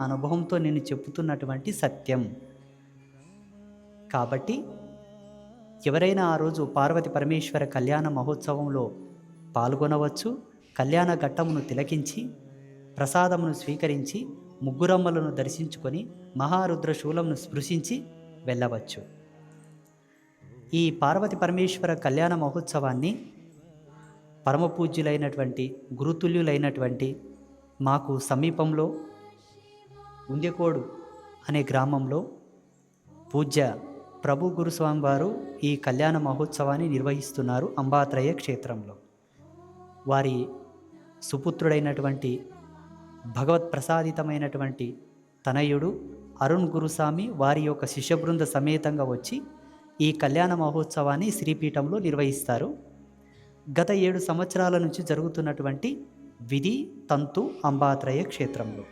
అనుభవంతో నేను చెబుతున్నటువంటి సత్యం. కాబట్టి ఎవరైనా ఆ రోజు పార్వతి పరమేశ్వర కళ్యాణ మహోత్సవంలో పాల్గొనవచ్చు. కళ్యాణ ఘట్టమును తిలకించి ప్రసాదమును స్వీకరించి ముగ్గురమ్మలను దర్శించుకొని మహారుద్ర శూలంను స్పృశించి వెళ్ళవచ్చు. ఈ పార్వతి పరమేశ్వర కళ్యాణ మహోత్సవాన్ని పరమపూజ్యులైనటువంటి గురుతుల్యులైనటువంటి మాకు సమీపంలో ఉందెకోడు అనే గ్రామంలో పూజ్య ప్రభు గురుస్వామి వారు ఈ కళ్యాణ మహోత్సవాన్ని నిర్వహిస్తున్నారు అంబాత్రయ క్షేత్రంలో. వారి సుపుత్రుడైనటువంటి భగవత్ ప్రసాదితమైనటువంటి తనయుడు అరుణ్ గురుస్వామి వారి యొక్క శిష్యబృంద సమేతంగా వచ్చి ఈ కళ్యాణ మహోత్సవాన్ని శ్రీపీఠంలో నిర్వహిస్తారు. గత ఏడు సంవత్సరాల నుంచి జరుగుతున్నటువంటి విధి తంతు అంబాత్రయ క్షేత్రంలో.